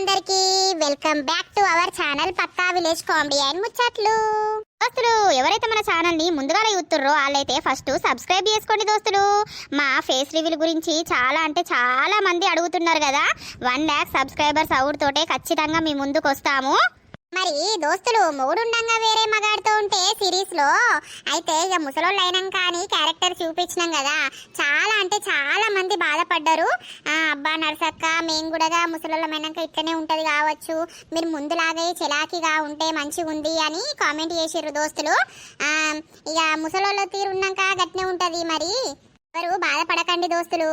అందరికి welcome back to our channel Pakka village comedy and ముచ్చట్లు. దోస్తులు ఎవరైతే మన ఛానల్ని ముందుగా చూస్తుర్రో వాళ్ళైతే ఫస్ట్ సబ్స్క్రైబ్ చేసుకోండి దోస్తులు. మా ఫేస్ రివ్యూల గురించి చాలా అంటే చాలా మంది అడుగుతున్నారు కదా. వన్ ల్యాక్ సబ్స్క్రైబర్స్ అవుడుతోటే ఖచ్చితంగా మీ ముందుకు వస్తాము మరి దోస్తులు మూడుండంగా వేరే మగాడితో ఉంటే సిరీస్లో అయితే ఇక ముసలోళ్ళు అయినాం కానీ క్యారెక్టర్ చూపించినాం కదా. చాలా అంటే చాలా మంది బాధపడ్డారు. అబ్బా నర్సక్క మేము కూడా ముసలోళ్ళమైనాక ఇట్లనే ఉంటది కావచ్చు. మీరు ముందులాగే చిలాకీగా ఉంటే మంచిగా ఉంది అని కామెంట్ చేసారు దోస్తులు. ఇక ముసలోళ్ళ తీరున్నాక గట్నే ఉంటది మరి. ఎవరు బాధపడకండి దోస్తులు.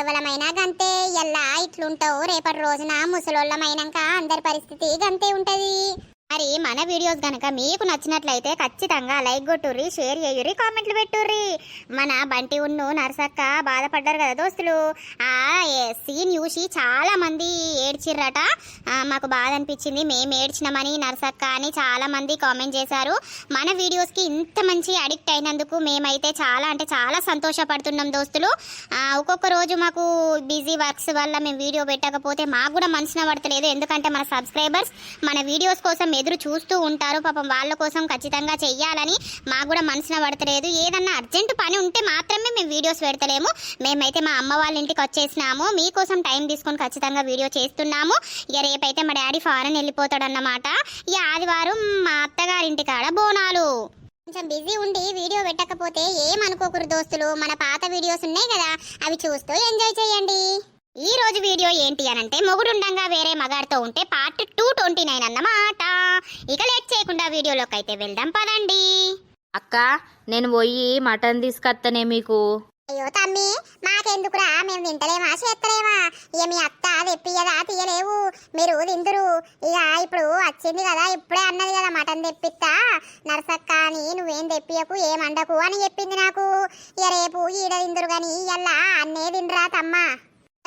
ఎవలమైనా గంతే ఎల్లా ఇట్లుంటావు. రేపటి రోజున ముసలోళ్ళమైనాక అందరి పరిస్థితి గంతే ఉంటుంది. మరి మన వీడియోస్ గనక మీకు నచ్చినట్లయితే ఖచ్చితంగా లైక్ కొట్టుర్రి షేర్ చేయుర్రి కామెంట్లు పెట్టుర్రి. మన బంటి ఉన్ను నర్సక్క బాధపడ్డారు కదా దోస్తులు. ఆ సీన్ చూసి చాలామంది ఏడ్చిర్రట. మాకు బాధ అనిపించింది మేము ఏడ్చినామని నర్సక్క అని చాలామంది కామెంట్ చేశారు. మన వీడియోస్కి ఇంత మంచి అడిక్ట్ అయినందుకు మేమైతే చాలా అంటే చాలా సంతోషపడుతున్నాం దోస్తులు. ఒక్కొక్క రోజు మాకు బిజీ వర్క్స్ వల్ల మేము వీడియో పెట్టకపోతే మాకు కూడా మనసున పడతలేదు ఎందుకంటే మన సబ్స్క్రైబర్స్ మన వీడియోస్ కోసం ఎదురు చూస్తూ ఉంటారు. పాపం వాళ్ళ కోసం ఖచ్చితంగా చెయ్యాలని మాకు కూడా మనసున పడతలేదు. ఏదన్నా అర్జెంటు పని ఉంటే మాత్రమే మేము వీడియోస్ పెడతలేము. మేమైతే మా అమ్మ వాళ్ళ ఇంటికి వచ్చేసినాము. మీకోసం టైం తీసుకొని ఖచ్చితంగా వీడియో చేస్తున్నాము. ఇక రేపైతే మా డాడీ ఫారెన్ వెళ్ళిపోతాడన్నమాట. ఇక ఆదివారం మా అత్తగారింటి కాడ బోనాలు. కొంచెం బిజీ ఉండి వీడియో పెట్టకపోతే ఏమనుకోకూరు దోస్తులు? మన పాత వీడియోస్ ఉన్నాయి కదా అవి చూస్తూ ఎంజాయ్ చేయండి. ఈ రోజు వీడియో ఏంటి అనంటే మొగుడుండంగా వేరే మగాడితో ఉంటే పార్ట్ టూ ట్వంటీ నైన్ అన్నమాట. ఇక లేట్ చేయకుండా వీడియోలోకి అయితే వెళ్దాం పదండి. అక్క నేను పోయి మటన్ తీసుకొత్తనే మీకు. అయ్యో తమ్మి మాకెందుకురా? మేము తింటలేమా? చేస్తలేమా ఇక మీ అత్త తెప్పియదా తీయలేవు. మీరు తిందురు. ఇక ఇప్పుడు వచ్చింది కదా ఇప్పుడే అన్నది కదా మటన్ తెప్పిస్తా. నరసక్క అని నువ్వేం తెప్పియకు ఏం అండకు అని చెప్పింది నాకు. ఇక రేపు ఈడ తిందురు గాని ఇయ్యల్లా అన్నే తినరా తమ్మ.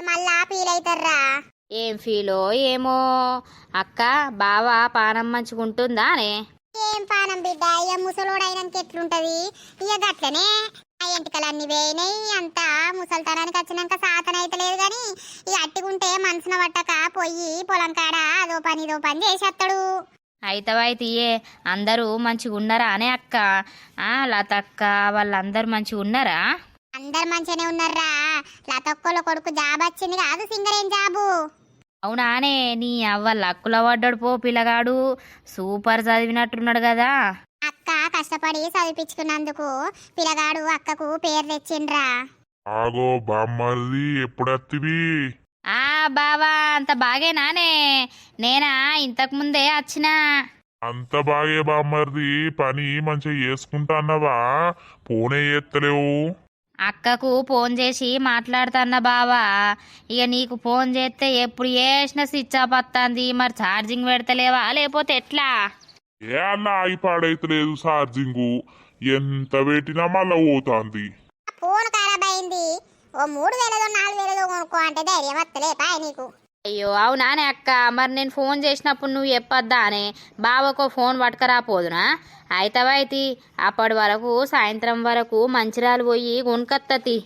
మళ్ళా పీలైతర్రా ఏం ఫీలో ఏమో? అక్క బావా పానం మంచిగుంటుందానే ఏం పానం బిడ్డ? ఇక ముసలోడైనాక ఎట్లుంటది? ఇక గట్లనే. ఆ ఎంటికలన్నీ వేయినాయి అంతా ముసల్తనానికి వచ్చినాక సాతన అయితే లేదు కానీ ఇక అట్టుకుంటే మనసున పట్టక పొయ్యి పొలం కాడ అదో పని ఇదో పని చేసేస్తాడు అయితవైతీయే అందరూ మంచిగున్నారా అనే అక్క. ఆ లతక్క వాళ్ళందరూ మంచిగున్నారా? అందరు మంచిగానే ఉన్నారా లతొక్కల కొడుకు జాబ్ వచ్చింది కాదు సింగరేం జాబు. అవునానే నీ అవ్వ లక్కుల పడ్డాడు పో పిల్లగాడు. సూపర్ చదివినట్టున్నాడు కదా. అక్క కష్టపడి చదివించుకున్నందుకు పిల్లగాడు అక్కకు పేరు తెచ్చిండ్రా. ఆగో బామ్మది ఎప్పుడత్తివి? ఆ బావా అంత బాగేనానే నేనా ఇంతకు ముందే వచ్చినా అంత బాగే బామ్మర్ది పని మంచిగా చేసుకుంటా అన్నవా? పోనే ఎత్తలేవు. అక్కకు ఫోన్ చేసి మాట్లాడుతున్న బావా. ఇక నీకు ఫోన్ చేస్తే ఎప్పుడు చేసిన స్విచ్ ఆఫ్ వస్తుంది. మరి ఛార్జింగ్ పెడతలేవా? లేకపోతే ఎట్లా? ఏ అన్న ఆగి పాడైతలేదు ఛార్జింగు. ఎంత పెట్టినా మళ్ళా పోతాంది. ఫోన్ ఖరాబ్ అయింది. ఓ మూడు వేలదో నాలుగు వేలదో కొనుక్కో అంటే ధైర్యం వస్తలే పాయ నీకు. అయ్యో అవునానే అక్క. మరి నేను ఫోన్ చేసినప్పుడు నువ్వు చెప్పొద్దా అనే బావకో ఫోన్ పట్టుకరాపోదునా? అయితవైతి అప్పటి వరకు సాయంత్రం వరకు మంచిరాలు పోయి కొనుకత్తతి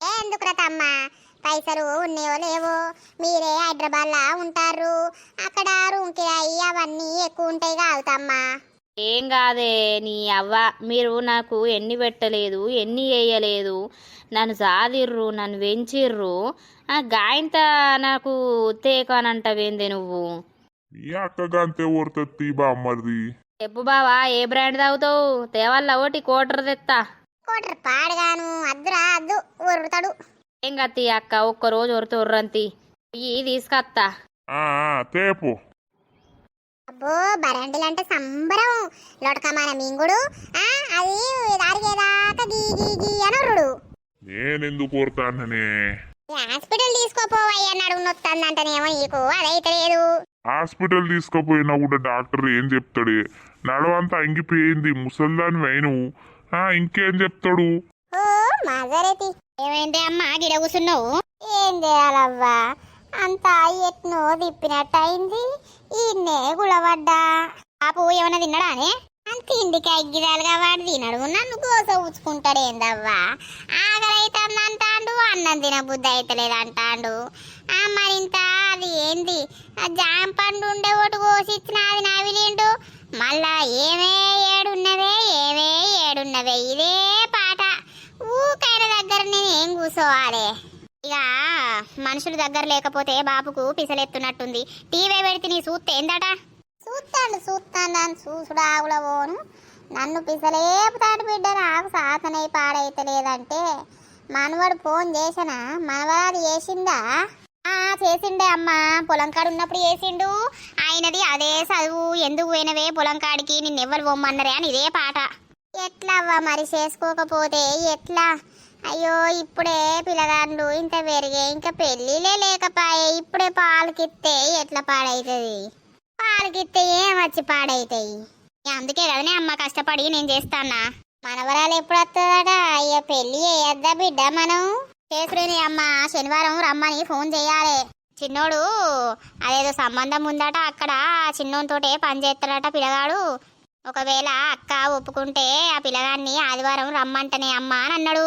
ఏ ఎందుకురా తమ్మ? పైసలు ఉన్నాయో లేవో? మీరే హైదరాబాద్ లా ఉంటారు అక్కడ రూమ్ కిరాయి అవన్నీ ఎక్కువ ఉంటాయి కాదు తమ్మా. ఏం కాదే నీ అవ్వ. మీరు నాకు ఎన్ని పెట్టలేదు ఎన్ని వేయలేదు నన్ను సాదిర్రు నన్ను పెంచిర్రు ఆ గాయంత నాకు తేకానంటవేందే నువ్వు? అక్కగంతే బామ్మర్ది. చెప్పు బావా ఏ బ్రాండ్ తాగుతావు? తేవల్ల ఒకటి కోటర్ తెత్తా. కోటర్ పాడుగాను అద్దురా అద్దు ఉరుతాడు ఏం కత్తి అక్క? ఒక్కరోజు ఒరుతూ ఉర్రంతి ఇవి తీసుకొత్తా. ఆ ఆ, తేపు. అబ్బో బరండిలంటే సంబరం. లొడకమాన మింగుడు. ఆ అది దారిగేదాకా గీ గీ గీ అనురుడు నేనెందుకు ఊరుతాననే హాస్పిటల్ తీసుకోపోవయ్యా నడుము నొత్తందంటేనేమో నీకు. అదైతే లేదు. హాస్పిటల్ తీసుకుపోయినా కూడా డాక్టర్ ఏం చెప్తాడు? నడవంతా అంగిపోయింది ముసల్దాని వైను. ఆ ఇంకేం చెప్తాడు? ఓ మాజరేతి. ఏమైంది అమ్మా? గిడ కూసున్నావు? ఏం చేయాలవ్వా? అంతా ఎట్నో తిప్పినట్టయింది. ఈయన్నే గుళపడ్డా పాపు ఏమన్నా తిన్నాడానే? తిండికి అగ్గిరాలుగా వాడు తినడు. నన్ను కోస ఉంచుకుంటాడు ఏందవ్వా ఆకలి అంటాడు అన్నం తిన బుద్ధి అవుతలేదు అంటాడు ఆ మరింత అది ఏంది? ఆ జామ పండు ఉండే ఒకటి కోసి ఇచ్చిన అది నవిలిండు మళ్ళా ఏమే ఏడున్నవే ఏమే ఏడున్నవే. ఇదే పాట. ఊకైన దగ్గర నేను ఏం కూసోవాలి. ఇక మనుషుల దగ్గర లేకపోతే బాబుకు పిసలెత్తున్నట్టుంది. టీవీ పెడితే నీ చూస్తే ఏందట? చూస్తాను చూస్తాను దాన్ని చూసుడు నన్ను పిసలేపుతాడు బిడ్డ నాకు సాతనై పాడైతలేదంటే. మనవాడు ఫోన్ చేసినా మనవరాలు చేసిందా? ఆ చేసిండే అమ్మా. పొలం కాడు ఉన్నప్పుడు చేసిండు. ఆయనది అదే చదువు. ఎందుకు పోయినవే పొలం కాడికి? నిన్నెవ్వరు బొమ్మన్నరే అని ఇదే పాట. ఎట్లా అవ్వ మరి? చేసుకోకపోతే ఎట్లా? అయ్యో ఇప్పుడే పిల్లగాండ్లు ఇంత పెరిగే ఇంకా పెళ్ళిలే లేకపాయే ఇప్పుడే పాలకిస్తే ఎట్లా పాడైతుంది? పాలకిస్తే ఏం వచ్చి పాడైతాయి? అందుకే కదనే అమ్మ కష్టపడి నేను చేస్తానా మనవరాలు ఎప్పుడు వస్తుందట అయ్యో పెళ్ళి చేయొద్దా బిడ్డ మనం? చేసుకుని అమ్మ శనివారం రమ్మని ఫోన్ చేయాలి. చిన్నోడు అదేదో సంబంధం ఉందట అక్కడ చిన్నోనితోటే పని చేస్తాడట పిల్లగాడు. ఒకవేళ అక్క ఒప్పుకుంటే ఆ పిల్లగాన్ని ఆదివారం రమ్మంటనే అమ్మ అని అన్నాడు.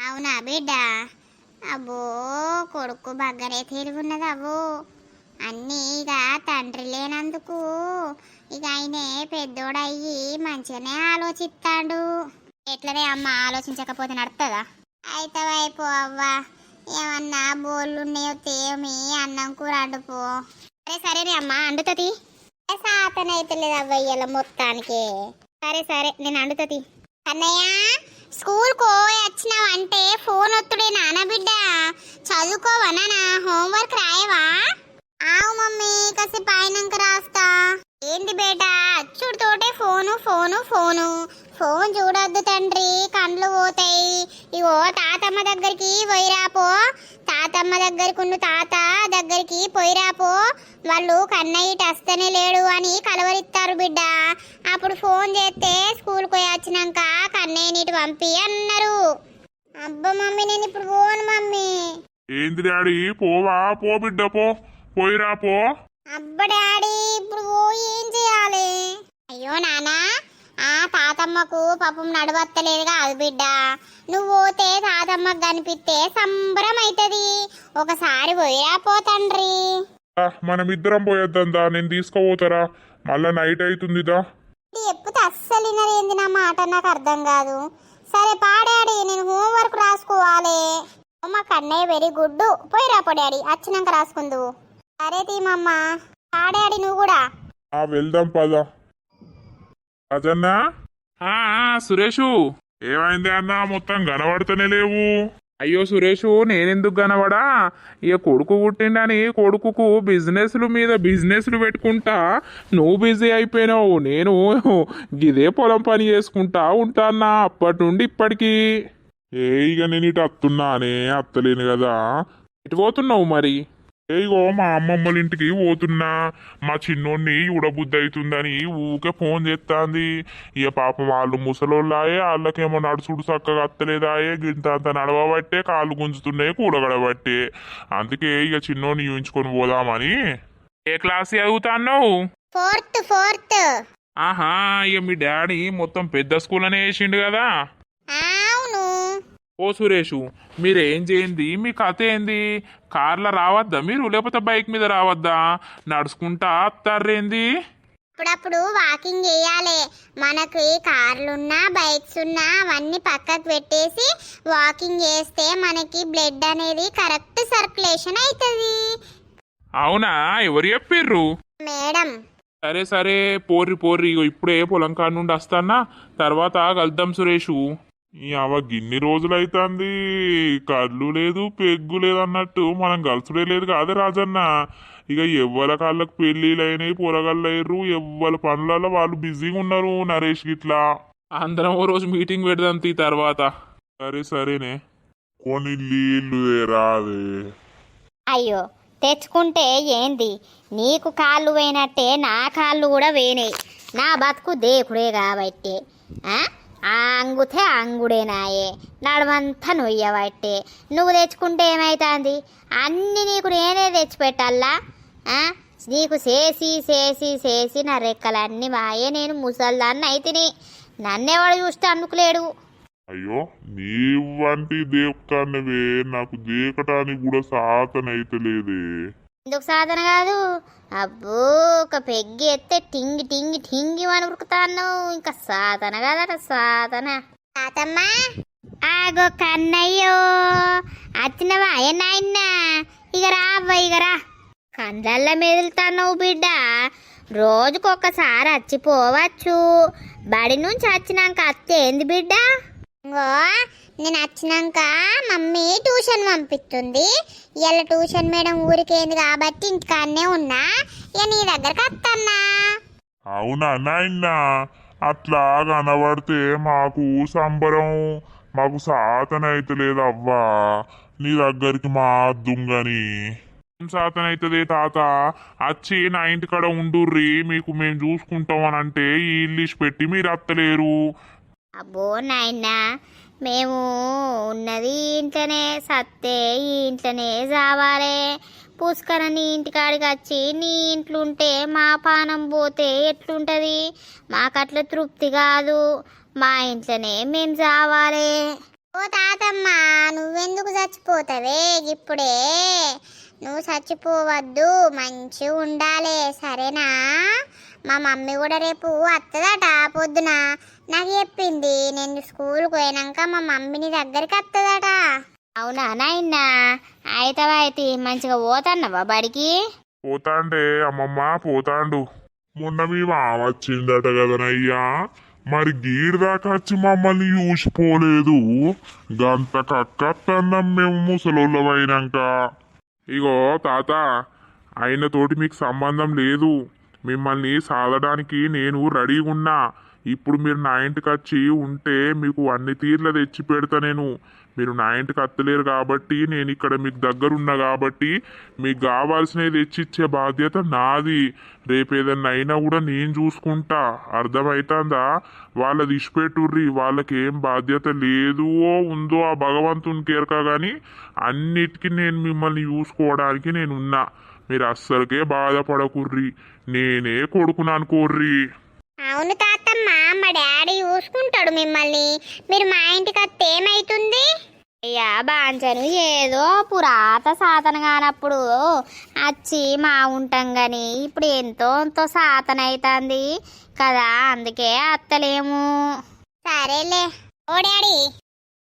అవునా బిడ్డ? అబ్బో కొడుకు బగ్గరే తెలివున్నది అవ్వు. అన్నీ ఇక తండ్రి లేనందుకు ఇక ఆయనే పెద్దోడయ్యి మంచిగానే ఆలోచిస్తాడు ఎట్లనే అమ్మ ఆలోచించకపోతే నడుతుందా అయితే వైపు అవ్వ. ఏమన్నా బోళ్ళు ఉన్నాయో తేమి అన్నం కూర వండుపో సరే సరేనే అమ్మ అండుతుంది అయితే లేదు అవ్వయ్యల మొత్తానికి. సరే సరే నేను అండుతుంది అన్నయ్య స్కూల్ అంటే ఫోన్ ఒత్తుడే నానబిడ్డ చదువుకోవనా హోంవర్క్ రాయవా? ఆవు మమ్మీ కాసేపు అయినాక రాస్తా. ఏంది బేట? అచ్చుడితోటే ఫోను ఫోను ఫోను. ఫోన్ చూడొద్దు తండ్రి కండ్లు పోతాయి. ఇగో తాతమ్మ దగ్గరికి పోయిరాపో తాతమ్మ దగ్గరకు తాత దగ్గరికి పోయిరాపో వాళ్ళు కన్నయ్య ఇటు వస్తేనే లేడు అని కలవరిస్తారు బిడ్డ. అప్పుడు ఫోన్ చేస్తే స్కూల్కి పోయి వచ్చినాక కన్నయ్య నీటి పంపి అన్నారు. అబ్బా మమ్మీ నేను ఇప్పుడు పోను మమ్మీ. ఏంది డాడీ? పోవా? పో బిడ్డ పో. పోయిరా పో. అబ్బ డాడీ ఇప్పుడు పోయి ఏం చేయాలి? అయ్యో నానా ఆ తాతమ్మకు పాపం నడవత్తలేదు కాదు బిడ్డ. నువ్వు పోతే తాతమ్మకు కనిపిస్తే సంబరం అవుతుంది ఒకసారి పోయిరా పో తండ్రి. ఆ, మనం ఇద్దరం పోయొద్దా నేను తీసుకుపోతారా? మళ్ళా నైట్ అవుతుందిదా. ఎప్పుడు అస్సలు వినరేంది నా మాట? నాకు అర్థం కాదు. సరే పాడాడి నేను హోంవర్క్ రాసుకోవాలి. మా కన్నయ్య వెరీ గుడ్ పోయిరా పో డాడీ వచ్చినాక రాసుకుందు. సరే తీమమ్మ. పాడాడి నువ్వు కూడా. ఆ వెళ్దాం పద. ఆ, సురేషు. ఏమైంది అన్న? మొత్తం కనబడతనే లేవు. అయ్యో సురేషు నేనెందుకు కనబడా ఇక కొడుకు పుట్టిండని కొడుకుకు బిజినెస్లు మీద బిజినెస్లు పెట్టుకుంటా. నువ్వు బిజీ అయిపోయినావు నేను ఇదే పొలం పని చేసుకుంటా ఉంటానా అప్పటి నుండి ఇప్పటికి. ఏ ఇక నేను ఇటు అత్తున్నానే అత్తలేను కదా. ఎటు పోతున్నావు మరి? ఏ ఇగో మా అమ్మమ్మల ఇంటికి పోతున్నా. మా చిన్నోడిని ఉడబుద్ధి అవుతుందని ఊకే ఫోన్ చేస్తాంది ఇక పాపం వాళ్ళు ముసలోళ్ళాయే వాళ్ళకేమో నడుచుడు చక్కగా అత్తలేదాయే గింత అంత నడవబట్టే కాళ్ళు గుంజుతున్నాయి కూడగడబట్టే అందుకే ఇక చిన్నోడిని చూయించుకొని పోదామని. ఏ క్లాస్ చదువుతాన్నావు? Fourth fourth. ఆహా ఇక మీ డాడీ మొత్తం పెద్ద స్కూల్ అనే వేసిండు కదా ఓ సురేషు మీరేం చేయండి? మీ కథ ఏంది? కార్లో రావద్దా మీరు? లేకపోతే బైక్ మీద రావద్దా? నడుచుకుంటా అత్తారేంది అప్పుడప్పుడు వాకింగ్ చేయాలి. మనకి కార్లున్నా బైక్స్ ఉన్నా అవన్నీ పక్కకు పెట్టేసి వాకింగ్ చేస్తే మనకి బ్లడ్ అనేది కరెక్ట్ సర్క్యులేషన్ అవుతుంది అవునా? ఎవరు చెప్పిర్రు? మేడం. సరే సరే. పోర్రి పోర్రి. ఇప్పుడే పొలం కాడ నుండి వస్తానా తర్వాత కలుద్దాం సురేషు. అవ గిన్ని రోజులు అవుతుంది కళ్ళు లేదు పెగ్గు లేదు అన్నట్టు మనం కలుసుడే లేదు కాదే రాజన్న. ఇక ఎవ్వల కాళ్ళకు పెళ్ళిళ్ళు అయినాయి పొరగళ్ళు అయ్యారు ఎవ్వల పనులలో వాళ్ళు బిజీగా ఉన్నారు నరేష్ గిట్లా. అందరం ఓ రోజు మీటింగ్ పెడదాం తీ తర్వాత. సరే సరేనే. కొన్ని నీళ్ళు రాదే అయ్యో తెచ్చుకుంటే ఏంది? నీకు కాళ్ళు పోయినట్టే నా కాళ్ళు కూడా పోయినాయి నా బతుకు దేకుడే కాబట్టి ఆ? ఆ అంగుతే అంగుడేనాయే నడమంతా నొయ్యబట్టే. నువ్వు తెచ్చుకుంటే ఏమవుతుంది అన్ని నీకు నేనే తెచ్చిపెట్టాలా? ఆ? నీకు చేసి చేసి చేసి నా రెక్కలన్నీ మాయే నేను ముసల్దాన్ని అయితేనే. నన్నెవడు చూస్తే అందుకులేడు అయ్యో నీవంటి దేవతాన్నవే నాకు దేకటానికి కూడా సాతనైతలేదే ఎందుకు సాధన కాదు. అబ్బో ఒక పెగ్గి ఎత్తే టింగి టింగి టింగి అని ఉరుకుతాను ఇంకా సాధన కాదట సాధన. తాతమ్మా. ఆగో కన్నయ్యో అచ్చినవా? ఏ నాయన్న? ఇక రా అవ్వ ఇక రా. కండ్లల్లో మెదులుతావు బిడ్డ. రోజుకొకసారి వచ్చిపోవచ్చు బడి నుంచి వచ్చినాక అత్తే ఏంది బిడ్డ నేను వచ్చినాక మమ్మీ ట్యూషన్ పంపిస్తుంది. ఇలా ట్యూషన్ మేడం ఊరికేంది కాబట్టి ఇంటికాడనే ఉన్నా. ఇక నీ దగ్గరకు వస్తన్నా అవునా నాయనా? అట్లా కనబడితే మాకు సంబరం. మాకు సాతనైతే లేదు అవ్వా నీ దగ్గరికి మా దుంగని. సాతనైతదే తాత? వచ్చి నా ఇంటికాడ ఉండుర్రి మీకు మేము చూసుకుంటాం అని అంటే ఈ ఇచ్చి పెట్టి మీరు అత్తలేరు. అబ్బో నాయనా మేము ఉన్నది ఇంట్లోనే సత్తే ఇంట్లోనే చావాలే పుష్కర నీ ఇంటికాడికి వచ్చి నీ ఇంట్లో ఉంటే మా పానం పోతే ఎట్లుంటుంది? మాకట్లా తృప్తి కాదు. మా ఇంట్లోనే మేము చావాలే ఓ తాతమ్మ నువ్వెందుకు చచ్చిపోతావే? ఇప్పుడే. నువ్వు చచ్చిపోవద్దు మంచిగా ఉండాలి సరేనా? మా మమ్మీ కూడా రేపు వస్తుందట పొద్దున. నాకు చెప్పింది నేను స్కూల్కి పోయినాక మా మమ్మీని దగ్గరికి వస్తుందట అవునా నాయనా? అయితవా అయితే మంచిగా పోతన్నావా బడికి? పోతాండే అమ్మమ్మ పోతాండు. మొన్న మీ మామ వచ్చిందట కదనయ్యా. మరి గీడి దాకా వచ్చి మమ్మల్ని చూసిపోలేదు. గంత కక్కత్తన్నం మేము ముసలోళ్ళమైనాక ఇగో తాత ఆయన తోటి మీకు సంబంధం లేదు. మిమ్మల్ని సాధడానికి నేను రెడీగా ఉన్నా ఇప్పుడు మీరు నా ఇంటికి వచ్చి ఉంటే మీకు అన్ని తీర్లు తెచ్చి పెడతా నేను. మీరు నా ఇంటికి అత్తలేరు కాబట్టి నేను ఇక్కడ మీకు దగ్గరున్నా కాబట్టి మీకు కావాల్సినవి తెచ్చిచ్చే బాధ్యత నాది. రేపు ఏదన్నా అయినా కూడా నేను చూసుకుంటా. అర్థమవుతుందా వాళ్ళది ఇచ్చిపెట్టుర్రి వాళ్ళకి ఏం బాధ్యత లేదు ఉందో ఆ భగవంతుని కేరక కానీ అన్నిటికీ నేను మిమ్మల్ని చూసుకోవడానికి నేను ఉన్నా మీరు అస్సలకే బాధపడకుర్రి. నేనే కొడుకున్నాను కోర్రి. అవును తాత. డాడీ చూసుకుంటాడు మిమ్మల్ని. మీరు మా ఇంటికి వస్తే ఏమైతుంది? అయ్యా బాంచను. ఏదో పురాత సాధన కానప్పుడు వచ్చి మా ఉంటాం గాని ఇప్పుడు ఎంతో ఎంతో సాధన అవుతుంది కదా అందుకే అత్తలేము. సరేలే. ఓ డాడీ.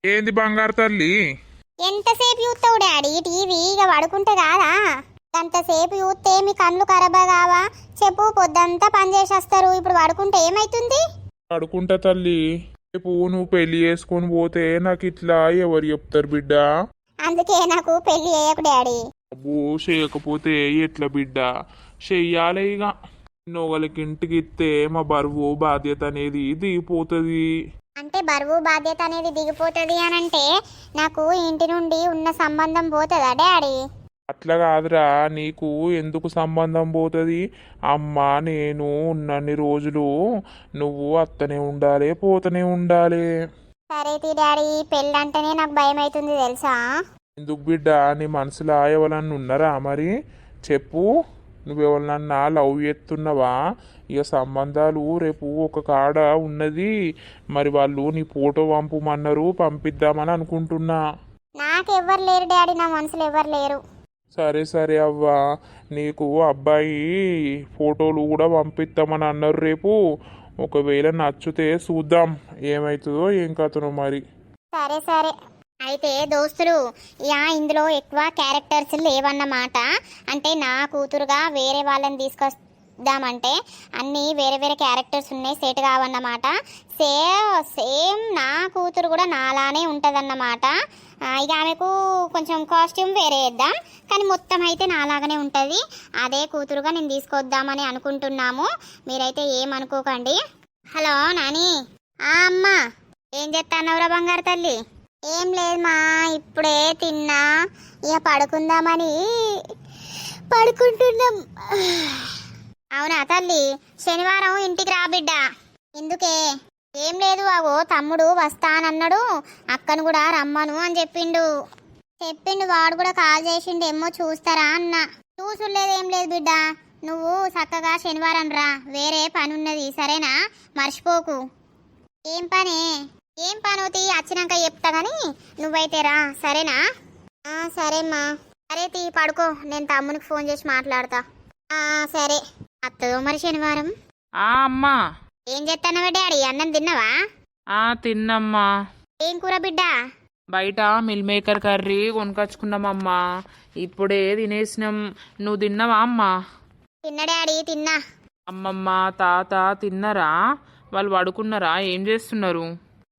ఏంది బంగారు తల్లి? ఎంతసేపు చూస్తావు డాడీ? టీవీ ఇక పడుకుంటే కాదా? అంతసేపు చూస్తే మీ కళ్ళు ఖరాబ్ కావా చెప్పు పొద్దంతా పని చేసేస్తారు. ఇప్పుడు పడుకుంటే ఏమైతుంది? పడుకుంటా తల్లి. రేపు నువ్వు పెళ్ళి చేసుకొని పోతే నాకు ఇట్లా ఎవరు చెప్తారు బిడ్డ? అందుకే నాకు పెళ్ళి చేయకు డాడీ. అబ్బో చేయకపోతే ఎట్లా బిడ్డ? చెయ్యాలి ఇక నొగలకి ఇంటికి ఇస్తే మా బరువు బాధ్యత అనేది దిగిపోతుంది. అంటే బరువు బాధ్యత అనేది దిగిపోతుంది అని అంటే నాకు ఇంటి నుండి ఉన్న సంబంధం పోతుందా డాడీ? అట్లా కాదురా నీకు ఎందుకు సంబంధం పోతుంది? అమ్మ నేను ఉన్నన్ని రోజులు నువ్వు అత్తనే ఉండాలి పోతనే ఉండాలి. సరే తీ డాడీ పెళ్ళి అంటేనే నాకు భయం అవుతుంది తెలుసా? ఎందుకు బిడ్డ నీ మనసులో ఎవరన్నా ఉన్నారా మరి? చెప్పు. నువ్వెవరన్నా లవ్ చేస్తున్నావా? ఇక సంబంధాలు రేపు ఒక కాడ ఉన్నది. మరి వాళ్ళు నీ ఫోటో పంపమన్నారు పంపిద్దామని అనుకుంటున్నా. నాకు ఎవ్వరు లేరు డాడీ నా మనసులో ఎవ్వరు లేరు. సరే సరే అవ్వా. నీకు అబ్బాయి ఫోటోలు కూడా పంపిస్తామని అన్నారు రేపు. ఒకవేళ నచ్చితే చూద్దాం. ఏమవుతుందో ఏం కథను మరి. సరే సరే. అయితే దోస్తులు యా ఇందులో ఎక్కువ క్యారెక్టర్స్ లేవన్నమాట. అంటే నా కూతురుగా వేరే వాళ్ళని తీసుకొద్దామంటే అన్నీ వేరే వేరే క్యారెక్టర్స్ ఉన్నాయి సెట్ కావన్నమాట. సేమ్ సేమ్ నా కూతురు కూడా నాలానే ఉంటుందన్నమాట. ఇక ఆమెకు కొంచెం కాస్ట్యూమ్ వేరే వేద్దాం. కానీ మొత్తం అయితే నాలాగానే ఉంటుంది. అదే కూతురుగా నేను తీసుకొద్దామని అనుకుంటున్నాము. మీరైతే ఏమనుకోకండి హలో నాని. ఆ అమ్మా. ఏం చేస్తానవరా బంగారు తల్లి? ఏం లేదు మా ఇప్పుడే తిన్నా. ఇక పడుకుందామని పడుకుంటున్నాం. అవునా తల్లి? శనివారం ఇంటికి రా బిడ్డ. ఎందుకే? ఏం లేదు అగో తమ్ముడు వస్తానన్నాడు. అక్కను కూడా రమ్మను అని చెప్పిండు. చెప్పిండు వాడు కూడా కాల్ చేసిండు ఏమో చూస్తారా అన్న. చూసులేదు ఏం లేదు బిడ్డ. నువ్వు చక్కగా శనివారం రా వేరే పని ఉన్నది సరేనా? మర్చిపోకు. ఏం పని? ఏం పనవుతి వచ్చినాక చెప్తా కానీ నువ్వైతే రా సరేనా? ఆ, సరేమ్మా సరే తీ పడుకో నేను తమ్మునికి ఫోన్ చేసి మాట్లాడతా. ఆ, సరే. అత్తదో మరి శనివారం? అమ్మా. ఏం చేస్తానవే డాడీ? అన్నం తిన్నావా? ఆ తిన్నమ్మా. ఏం కూర బిడ్డ? బయట మిల్ మేకర్ కర్రీ కొనుకొచ్చుకున్నామమ్మా. ఇప్పుడే తినేసినాం. నువ్వు తిన్నావా అమ్మా? తిన్న డాడీ తిన్నా. అమ్మమ్మ తాత తిన్నరా? వాళ్ళు పడుకున్నారా? ఏం చేస్తున్నారు?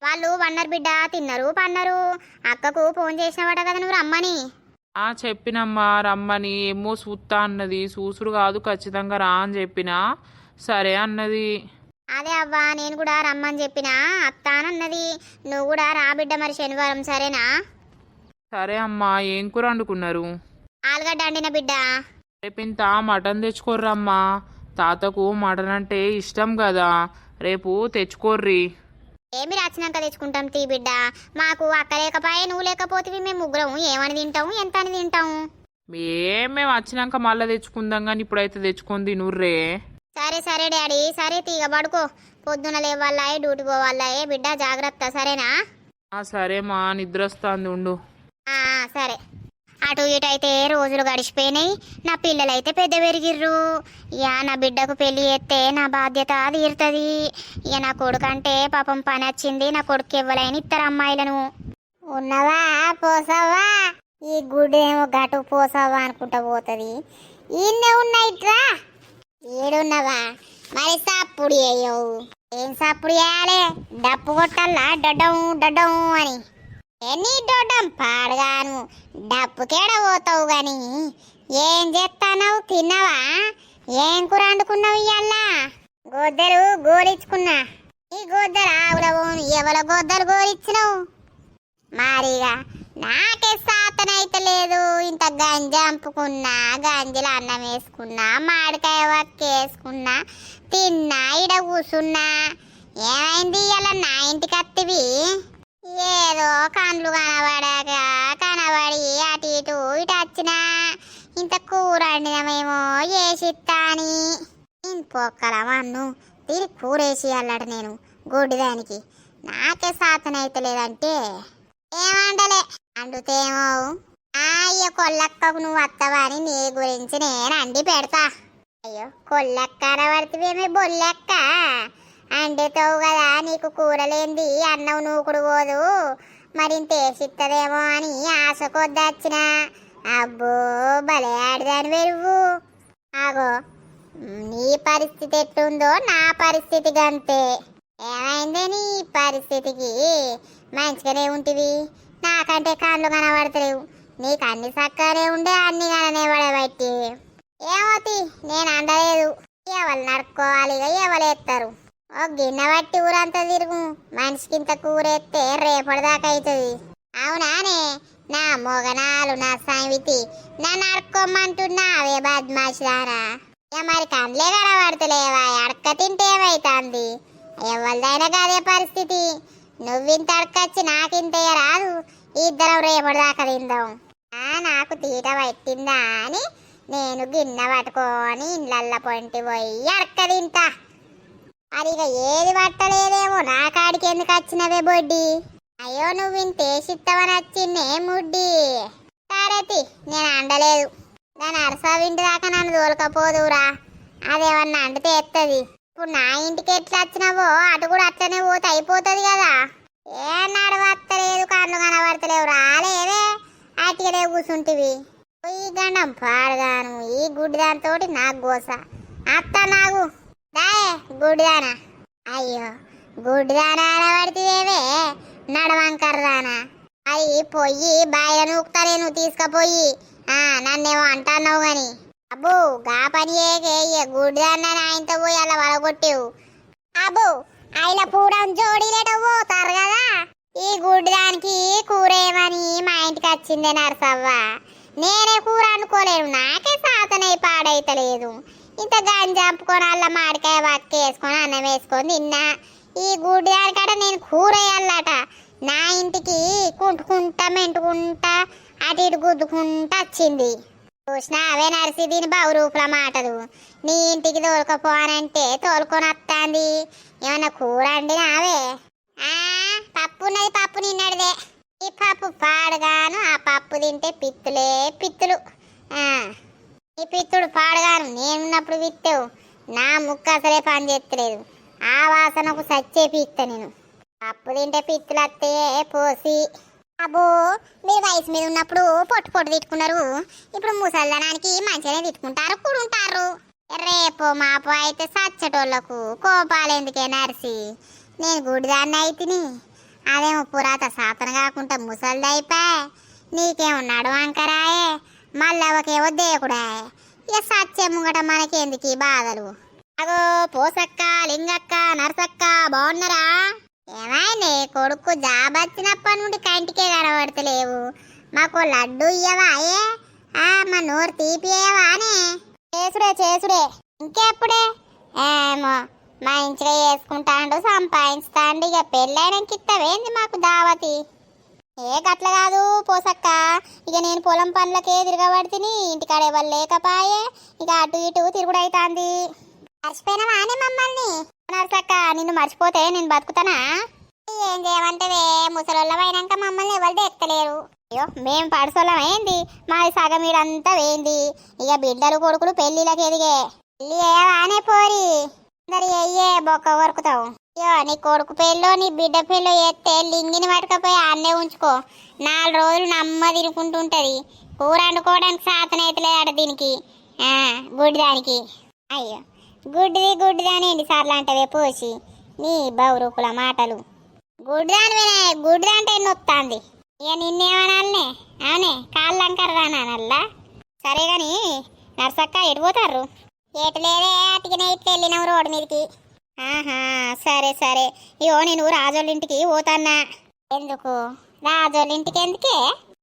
వాళ్ళు వన్నర్ బిడ్డ తిన్నారు పన్నారు. అక్కకు ఫోన్ చేసినవాట కదా నువ్వు రమ్మని. ఆ చెప్పినమ్మా రమ్మని. ఏమో చూస్తా అన్నది. చూసుడు కాదు ఖచ్చితంగా రా అని చెప్పినా. సరే అన్నది. అదే అవ్వా నేను కూడా రమ్మని చెప్పినా. అత్తానన్నది నువ్వు కూడా రా బిడ్డ మరి శనివారం సరేనా? సరే అమ్మా ఏం కూర వండుకున్నారు? ఆలుగడ్డ అండిన బిడ్డ. రేపింత మటన్ తెచ్చుకోర్రమ్మా తాతకు మటన్ అంటే ఇష్టం కదా. రేపు తెచ్చుకోర్రి. ఏమి రాచినాక తెచ్చుకుంటాం తీ బిడ్డ. మాకు అక్క లేకపోయే నువ్వు లేకపోతే మేము ముగ్గురం. ఏమని తింటాము ఎంత అని తింటాము? ఏం మేము వచ్చినాక మళ్ళీ తెచ్చుకుందాం కానీ ఇప్పుడైతే తెచ్చుకొని తినుర్రే. సరే సరే డాడీ. సరే తీగ పడుకో. పొద్దున లేవాళ్ళాయే డ్యూటీ పోవాళ్ళాయే బిడ్డ జాగ్రత్త సరేనా? సరే మా నిద్ర వస్తుంది ఉండు సరే. అటు ఇటు అయితే రోజులు గడిచిపోయినాయి. నా పిల్లలైతే పెద్ద పెరిగిర్రు. ఇక నా బిడ్డకు పెళ్ళి చేస్తే నా బాధ్యత తీరుతుంది. ఇక నా కొడుకు అంటే పాపం పని వచ్చింది. నా కొడుకు ఇవ్వలేని ఇద్దరు అమ్మాయిలను. ఉన్నవా? పోసవ్వా ఈ గుడేమో గటు పోసవ్వా అనుకుంటా పోతుంది. ఈయన్నే ఉన్నాయిట్రా ఏడున్నవా? మరి సాప్పుడు చేయవు ఏం సాప్పుడు చేయాలి డప్పు కొట్టాలా డడ్డం డడ్డం అని. ఎన్ని డొడ్డం? పాడగాను. డప్పుకేడ పోతావు గాని? ఏం చేస్తానవు తిన్నావా? ఏం కూర వండుకున్నావు ఇవాళ గొద్దలు గోలిచ్చుకున్నా. ఈ గొద్దలు ఆవుల పోను. ఎవల గొద్దలు గోలిచ్చినావు? మారిగా. నాకే సాతనైతే లేదు. ఇంత గంజి అంపుకున్నా గంజిలో అన్నం వేసుకున్నా మామిడికాయ వేసుకున్నా తిన్నా ఇడ కూసున్నా. ఏమైంది ఇలా నా ఇంటికి అత్తివి? ఏదో కండ్లు కనబడాక కనబడి అటు ఇటు ఇటు వచ్చినా. ఇంత కూర వండినమేమో వేసిత్తా అని ఇంకొక్కల మన్ను దీని కూర వేసి అల్లట నేను గుడ్డిదానికి. నాకే సాతన అయితే లేదంటే ఏమండలే అండుతేమో అయ్యో కొల్లక్కకు నువ్వు వస్తావా నీ గురించి నేను అండి పెడతా. అయ్యో కొల్లక్క అనబడితేమే బొల్లెక్క. అండితావు కదా నీకు కూరలేంది అన్నం నూకుడు పోదు. మరింత వేసిత్తదేమో అని ఆశ కొద్దొచ్చిన అబ్బో భలే ఆడిదాని వెరువు ఆగో నీ పరిస్థితి ఎట్లుందో నా పరిస్థితి గంతే ఏమైందే నీ పరిస్థితికి? మంచిగానే ఉంటివి. నాకంటే కాళ్ళు కనబడతలేవు. నీకు అన్ని చక్కగానే ఉండే అన్ని కననే పడబట్టి ఏమోతి నేను అండలేదు ఎవరు నడుకోవాలి ఎవలేస్తారు ఓ గిన్నె బట్టి ఊరంతా తిరుగు. మనిషికి ఇంత కూరెత్తే రేపటిదాకా అవుతుంది అవునానే నా మొగనాలు నా సామితి నా నడుకోమంటున్నా అవే బద్మాషిదారా ఇక మరి కండ్లే కనబడతలేవా? అడక తింటే ఏమైతుంది? ఎవరిదైనా అదే పరిస్థితి. నువ్వింత అడకొచ్చి నాకింత రాదు ఇద్దరం రేపటిదాకా తిందాం. నాకు తీట పట్టిందా అని నేను గిన్నె పట్టుకొని ఇళ్ళల్ల పొంటి పోయి అడక తింటా. మరి ఇక ఏది పట్టలేదేమో నా కాడికి ఎందుకు వచ్చినవే బొడ్డి? అయ్యో నువ్వు ఇంత వచ్చిందే ముడ్డి. సరేతి నేను అండలేదు. దాని అరసా వింటి దాకా నన్ను తోలకపోదురా అదేమన్నా అండితే ఎత్తది. ఇప్పుడు నా ఇంటికి ఎట్లా వచ్చినావో అటు కూడా అట్లనే పోతే అయిపోతుంది కదా. ఏ నడవత్తలేదు కళ్ళు కనబడతలేవు రాలేదే. అటుకనే కూర్చుంటివి ఈ గండం పాడగాను ఈ గుడ్డి నాకు గోస. అత్త నాకు దాయే గుడ్డిదానా. అయ్యో గుడ్డిదానా అనబడితేవే నడవంకర్రానా. అయ్యి పొయ్యి బాయిల నూకుతా నేను తీసుకుపోయి. ఆ నన్నేమో అంటున్నావు కానీ అబ్బో గా పని చేయకే గుడ్డిదాన్న ఆయనతో పోయి అలా వలగొట్టేవు అబ్బో ఆయన పూడం జోడీలేట పోతారు కదా. ఈ గుడ్డిదానికి కూర ఏమని మా ఇంటికి వచ్చిందే నరసవ్వ. నేనే కూర అనుకోలేను నాకే సాతనై పాడైతలేదు. ఇంత గంజంపుకొని అలా మాడికాయ వక్క వేసుకొని అన్నం వేసుకొని తిన్నా. ఈ గుడ్డి దానికాడ నేను కూర వేయాలట. నా ఇంటికి కుంటుకుంటా మెంటుకుంటా అటు ఇటు గుద్దుకుంటా వచ్చింది. చూసినా అవే నరిసి దీని బావు రూపుల మాటలు. నీ ఇంటికి తోలుకపోనంటే తోలుకొని వస్తాంది ఏమన్నా కూర నావే ఆ పప్పు ఉన్నది పప్పు నిన్నడిదే. ఈ పప్పు పాడుగాను ఆ పప్పు తింటే పిత్తులే పిత్తులు. ఆ ఈ పిత్తుడు పాడుగాను నేనున్నప్పుడు విత్తావు. నా ముక్క అసలే పని చేస్తలేదు ఆ వాసనకు సచ్చే పిత్త నేను. పప్పు తింటే పిత్తులు వస్తే పోసి అబ్బో మీరు వయసు మీద ఉన్నప్పుడు పొట్టు పొట్టు తిట్టుకున్నారు. ఇప్పుడు ముసల్దనానికి మంచిగానే తిట్టుకుంటారు కూడుంటారు. రేపు మాపో అయితే సచ్చటోళ్ళకు కోపాలు ఎందుకే నరిసి? నేను గుడిదాన్ని అయితిని. అదేమో పురాత సాతన కాకుండా ముసలిదైపా నీకేమో నడవంకరాయే మళ్ళవకేమో దేకుడాయే ఇక సచ్చే ముంగట మనకి ఎందుకు బాధలు? అగో పోసక్క లింగక్క నర్సక్క బాగున్నారా? ఏమైనా కొడుకు జాబ్ వచ్చినప్పటి నుండి కంటికే కనబడతలేవు. మాకు లడ్డు ఇయ్యవాయే ఆ మా నోరు తీపియవానే చేసుడే చేసుడే. ఇంకెప్పుడే? ఏమో మా ఇంట్లో చేసుకుంటాండు సంపాదించుతాండు. ఇక పెళ్ళైనాక ఇత్తవేంది మాకు దావతి? ఏ గట్ల కాదు పోసక్క. ఇక నేను పొలం పనులకే తిరగబడితిని ఇంటికాడ ఎవరు లేకపాయే? ఇక అటు ఇటు తిరుగుడైతాంది. మర్చిపోయినవానే మమ్మల్ని? నర్సక్క నిన్ను మర్చిపోతే నేను బతుకుతానా? ఏం చేయమంటవే ముసలోళ్ళమైనాక మమ్మల్ని ఎవరు ఎక్కలేరు అయ్యో మేం పడసోళ్ళం ఏంది? మాది సగం మీరంతా వేయింది ఇక బిడ్డలు కొడుకులు పెళ్ళిళ్ళకి ఎదిగే. పెళ్ళి ఏవానే పోరి. అందరి అయ్యే బొక్క కొరుకుతావు. అయ్యో నీ కొడుకు పెళ్ళో నీ బిడ్డ పెళ్ళో ఎత్తే లింగిని పట్టుకపోయి అన్నే ఉంచుకో. నాలుగు రోజులు నమ్మ తినుకుంటుంటది. కూర వండుకోవడానికి సాతన దీనికి. ఆ, గుడ్డిదానికి అయ్యో. గుడ్డిది గుడ్డిదాని అని ఎన్నిసార్లు అంటవే పోసి నీ బౌరూపుల మాటలు. గుడ్డిదాని గుడ్డిది అంటే నొత్తాంది. ఇక నిన్నేమనాలనే? అవునే కాళ్ళు అంకర్రానల్లా సరే కానీ నర్సక్క ఎటు పోతారు ఎటు లేదే నైట్ ఇట్లా వెళ్ళినాం రోడ్డు మీదకి. ఆహా సరే సరే. ఇగో నేను రాజోళ్ళ ఇంటికి పోతాన్నా. ఎందుకు? రాజోళ్ళ ఇంటికి ఎందుకే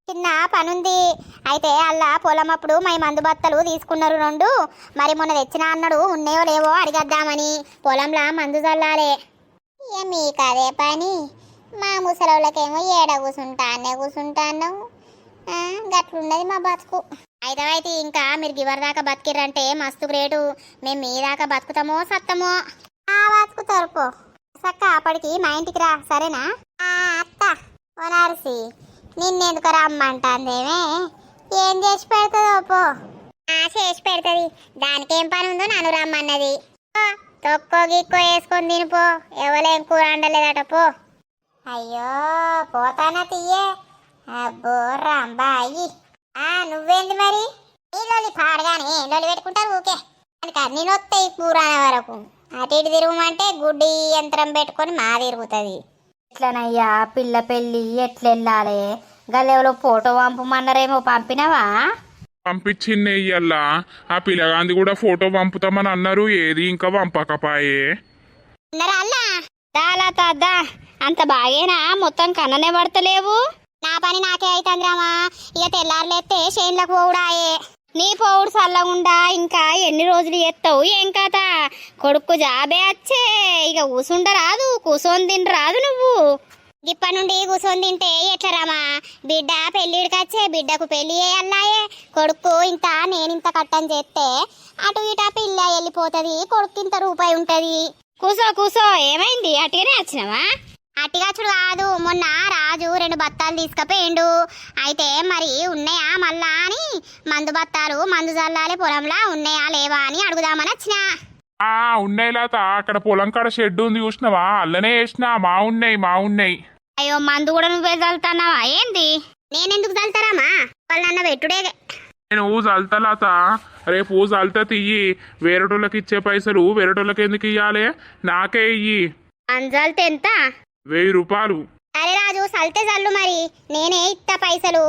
చిన్న పనుంది. అయితే అల్లా పొలం అప్పుడు మై మందు బత్తలు తీసుకున్నారు రెండు మరి మొన్న తెచ్చిన అన్నాడు ఉన్నాయో లేవో అడిగద్దామని. పొలంలా మందు చల్లాలే ఇక మీకు అదే పని. మా ముసలోళ్ళకేమో ఏడ కూసుంటా అన్నే కూసుంటాను గట్లున్నది మా బతుకు. అయితే అయితే ఇంకా మీరు గివర్ దాకా బతికిర్రంటే మస్తు గ్రేటు. మేము మీ దాకా బతుకుతామో సత్తమో. ఆ బతుకుతారు పో సక్క అప్పటికి మా ఇంటికి రా సరేనా? అత్త. ఓనార్సి నిన్నెందుకు రమ్మంటాందేమే? ఏం చేసి పెడతాదో పో. ఆ చేసి పెడతది. దానికేం పని ఉందో నన్ను రమ్మన్నది. తొక్కో గిక్కో వేసుకొని తినిపో ఎవలేం కూర అండలేదట పో. అయ్యో పోతానా తీయే అబ్బో రాంబాయి. ఆ నువ్వేంది మరి? ఈ పాడగానే లోలి పెట్టుకుంటారు ఊకే? కనుక అన్ని వస్తాయి కూర వరకు. అటు ఇటు తిరుగుమంటే గుడ్డి యంత్రం పెట్టుకొని మా తిరుగుతుంది. ఎట్లనయ్యా? పిల్ల పెళ్ళి ఎట్లెళ్ళాలి? గల్లెవలో ఫోటో పంపమన్నారేమో పంపినవా? పంపించింది ఇయ్యల్లా ఆ పిల్లగాంది కూడా ఫోటో పంపుతామని అన్నారు ఏది ఇంకా పంపకపాయే. దాలా తాదా అంత బాగేనా? మొత్తం కన్ననే పడతలేవు? నా పని నాకే అవుతుంది రామా. ఇక తెల్లారులేస్తే చేనులకు పోవుడాయే. నీ పౌడు చల్లగుండా ఇంకా ఎన్ని రోజులు ఎత్తావు? ఏం కథ? కొడుకు జాబే వచ్చే ఇక కూసుండ రాదు కూసోని తిని రాదు నువ్వు. ఇప్పటి నుండి కూర్చొని తింటే ఎట్లా రామా? బిడ్డ పెళ్ళిడికి వచ్చే బిడ్డకు పెళ్ళి చేయాలన్నాయే కొడుకు ఇంత నేనింత కట్టని చేస్తే అటు ఇటు పిల్ల వెళ్ళిపోతుంది కొడుకు ఇంత రూపాయి ఉంటది. కూసో కూసో ఏమైంది? అటుగానే వచ్చినావా అట్టిగాచుడు కాదు మొన్న రాజు రెండు బత్తాలు తీసుకుపోయిండు. అయితే మరి ఉన్నాయా మళ్ళా అని? మందు బత్తాలు మందు చల్లాలి పొలంలా ఉన్నాయా లేవా అని అడుగుదామని వచ్చిన ఆ ఉన్నాయి లత. అక్కడ పొలం కాడ షెడ్ ఉంది చూసినావా? అల్లనే వేసినా మా ఉన్నాయి మా ఉన్నాయి. అయ్యో మందు కూడా నువ్వే చల్లుతున్నావా ఏంది? నేనెందుకు చల్తారామా వాళ్ళన్న పెట్టుడే నేను చల్తా లత. రేపు చల్తా తీయి వేరేటోళ్ళకి ఇచ్చే పైసలు వేరేటోళ్ళకి ఎందుకు ఇయ్యాలి? నాకే ఇయ్యి. అంజల్తే ఎంత వెయ్యి రూపాయలు. సరే రాజు సల్తే చల్లు మరి. నేనే ఇత్త పైసలు.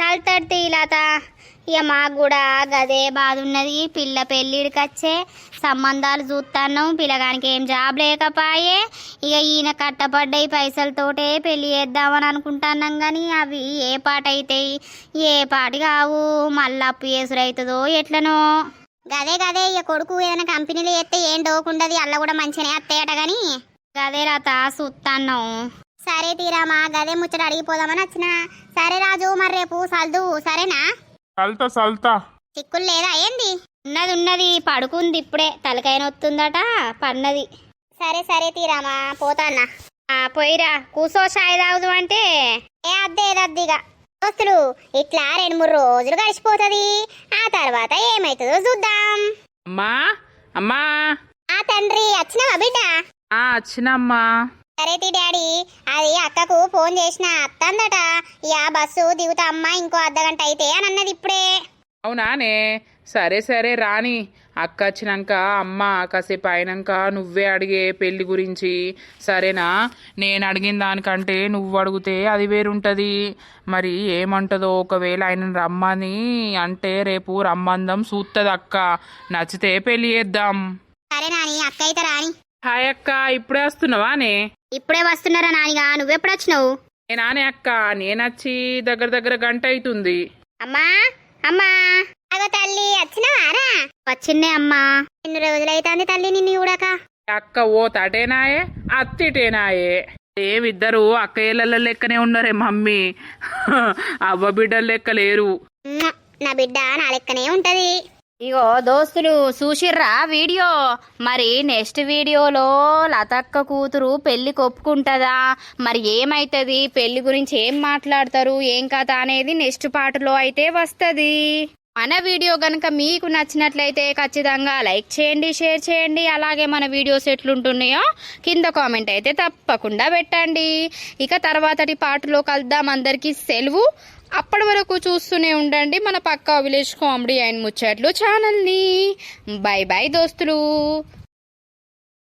చల్తడి తీలాత ఇక మాకు కూడా గదే బాధ ఉన్నది పిల్ల పెళ్ళిడికి వచ్చే సంబంధాలు చూస్తాను పిల్లగానికి ఏం జాబ్ లేకపాయే. ఇక ఈయన కట్టపడ్డాయి పైసలతోటే పెళ్ళి చేద్దామని అనుకుంటున్నాం కానీ అవి ఏ పాట అవుతాయి ఏ పాటి కావు? మళ్ళీ అప్పు చేసురైతుందో ఎట్లనో. గదే గదే ఇక కొడుకు ఏదైనా కంపెనీలు చేస్తే ఏం డోకుండదు. అల్ల కూడా మంచిగానే అత్తయ్యట గాని. గదే లత చూస్తాను సరే తీరామా గదే ముచ్చట అడిగిపోదామని వచ్చిన. సరే రాజు మరి రేపు సల్దు సరేనా? చల్తా చల్తా చిక్కులు లేదా ఏంది? ఉన్నది ఉన్నది పడుకుంది ఇప్పుడే. తలకాయ నొత్తుందట పన్నది. సరే సరే తీరామా పోతాన్నా ఆ, పోయిరా కూసో చాయ్ తాగుదు అంటే. ఏ అద్దే అద్దిగా దోస్తులు ఇట్లా రెండు మూడు రోజులు గడిచిపోతుంది. ఆ తర్వాత ఏమైతుందో చూద్దాం. అమ్మా అమ్మా. ఆ తండ్రి వచ్చినావా బిడ్డ? ఆ వచ్చినమ్మా సరే తి డాడీ. అది అక్కకు ఫోన్ చేసిన అత్తందట. ఇక బస్సు దిగుతా అమ్మా ఇంకో అర్ధగంట అయితే అని అన్నది ఇప్పుడే. అవునానే సరే సరే రాని. అక్క వచ్చినాక అమ్మ కాసేపు అయినాక నువ్వే అడిగే పెళ్ళి గురించి. సరేనా? నేను అడిగిన దానికంటే నువ్వు అడిగితే అది వేరుంటుంది. మరి ఏమంటదో ఒకవేళ ఆయన రమ్మని అంటే రేపు రమ్మందం చూస్తుంది అక్క. నచ్చితే పెళ్ళి చేద్దాం. సరే నాని అక్క అయితే రాని. హాయ్ అక్క ఇప్పుడే వస్తున్నావానే ఇప్పుడే వస్తున్నారా నానిగా? నువ్వెప్పుడు వచ్చినావు నేనానే అక్క నేనొచ్చి దగ్గర దగ్గర గంట అవుతుంది అమ్మా అమ్మా. అగో తల్లి వచ్చినవారా వచ్చిందే అమ్మా. ఎన్ని రోజులైతుంది తల్లి నిన్ను చూడక. అక్క ఓ తటేనాయే అత్తిటేనాయే. ఏమిద్దరు అక్కయ్యల లెక్కనే ఉన్నారే మమ్మీ. అవ్వ బిడ్డల లెక్క లేరు. నా బిడ్డ నా లెక్కనే ఉంటది. ఇగో దోస్తులు చూసిర్రా వీడియో? మరి నెక్స్ట్ వీడియోలో లతక్క కూతురు పెళ్ళి కొప్పుకుంటుందా? మరి ఏమైతుంది? పెళ్ళి గురించి ఏం మాట్లాడతారు? ఏం కథ అనేది నెక్స్ట్ పాటలో అయితే వస్తుంది. మన వీడియో కనుక మీకు నచ్చినట్లయితే ఖచ్చితంగా లైక్ చేయండి షేర్ చేయండి. అలాగే మన వీడియోస్ ఎట్లుంటున్నాయో కింద కామెంట్ అయితే తప్పకుండా పెట్టండి. ఇక తర్వాతటి పాటలో కలుద్దాం. అందరికీ సెలవు. అప్పటి వరకు చూస్తూనే ఉండండి. మన పక్కా విలేజ్ కామెడీ అండ్ ముచ్చట్లు. ఛానల్ని బై బై దోస్తులు.